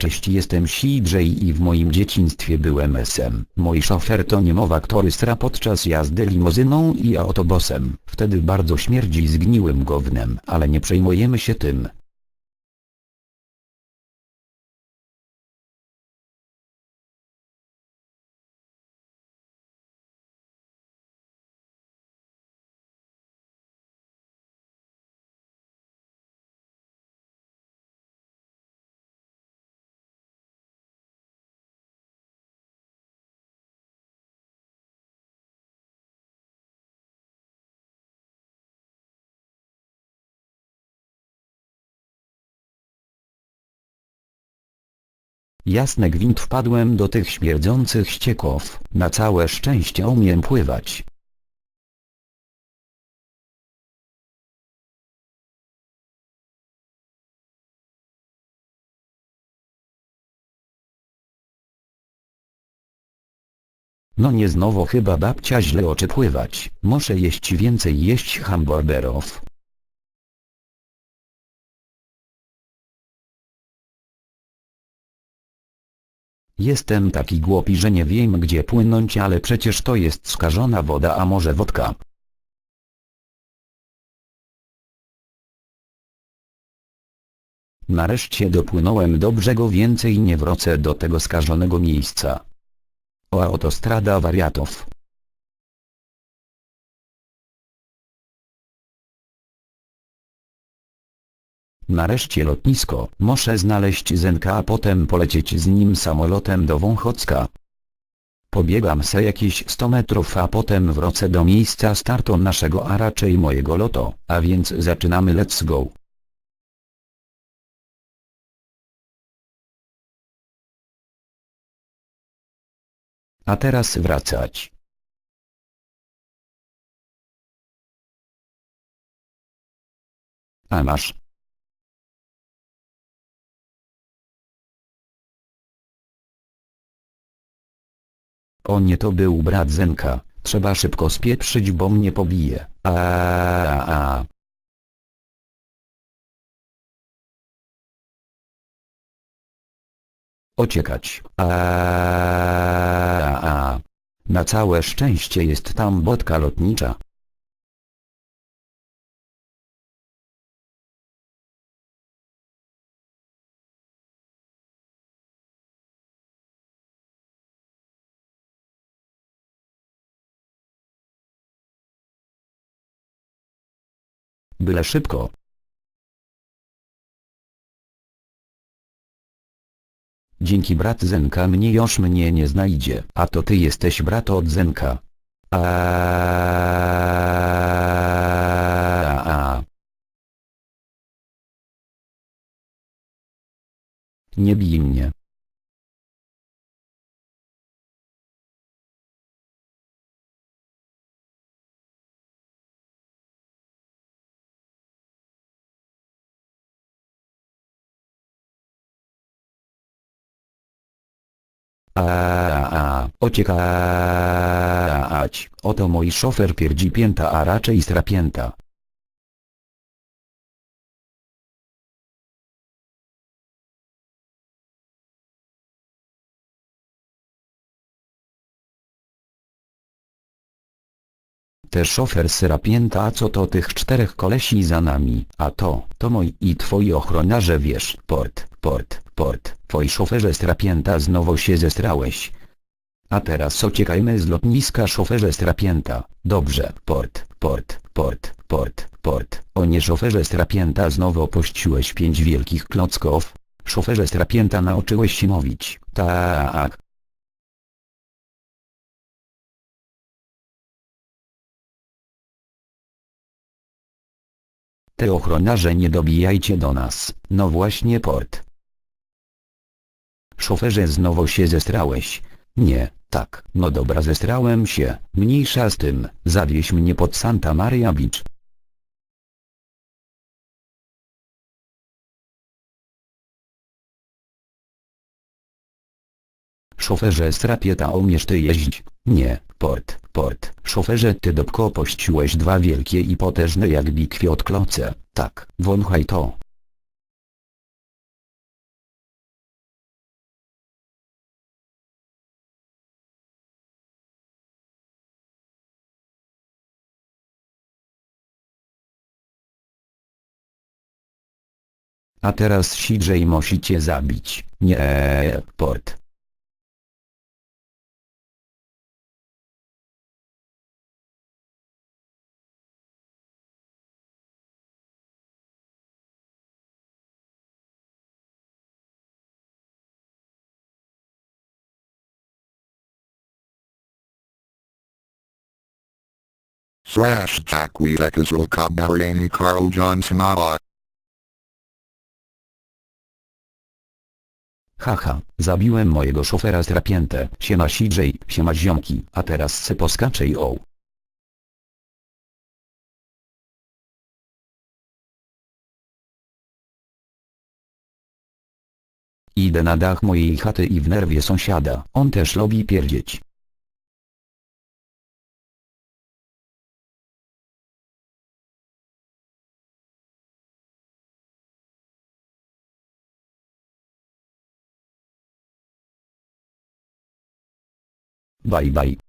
Cześć jestem CJ i w moim dzieciństwie byłem SM. Mój szofer to niemowa który sra podczas jazdy limuzyną i autobusem. Wtedy bardzo śmierdzi zgniłym gównem, ale nie przejmujemy się tym. Jasne gwint wpadłem do tych śmierdzących ścieków. Na całe szczęście umiem pływać. No nie znowu chyba babcia źle oczy pływać. Muszę jeść więcej jeść hamburgerów. Jestem taki głupi, że nie wiem gdzie płynąć, ale przecież to jest skażona woda, a może wodka. Nareszcie dopłynąłem do brzegu, więcej nie wrócę do tego skażonego miejsca. O autostrada wariatów. Nareszcie lotnisko. Muszę znaleźć Zenka a potem polecieć z nim samolotem do Wąchocka. Pobiegam se jakieś 100 metrów a potem wrócę do miejsca startu naszego a raczej mojego loto, a więc zaczynamy let's go. A teraz wracać. A masz. O nie to był brat Zenka, trzeba szybko spieprzyć bo mnie pobije. A, a, a. Ociekać. Na całe szczęście jest tam botka lotnicza. Byle szybko. Dzięki brat Zenka mnie już mnie nie znajdzie. A to ty jesteś brat od Zenka. A. Nie bij mnie. A, a, ociekać. Oto mój szofer pierdzi pięta, a raczej strapięta. Te szofer syrapięta, a co to tych czterech kolesi za nami, a to, to moi i twoi ochroniarze wiesz, port, port, port, twoi szoferze strapięta znowu się zestrałeś. A teraz uciekajmy z lotniska szoferze strapięta, dobrze, port, port, port, port, port, o nie szoferze strapięta znowu opuściłeś pięć wielkich klocków, szoferze strapięta nauczyłeś się mówić, tak. Te ochroniarze nie dobijajcie do nas, no właśnie port. Szoferze znowu się zestrałeś. Nie, tak, no dobra zestrałem się, mniejsza z tym, zawieź mnie pod Santa Maria Beach. Szoferze strapieta umiesz ty jeździć? Nie, port, port, szoferze ty dobko pościłeś dwa wielkie i potężne jak bikwie od kloce, tak, wąchaj to. A teraz CJ musicie zabić. Nie, port. Slash Jack Israel Kabarani Carl Johnson Allah. Haha, zabiłem mojego szofera strapięte. Siema CJ, siema ziomki, a teraz se poskaczę i o. Idę na dach mojej chaty i w nerwie sąsiada, on też lubi pierdzieć. バイバイ。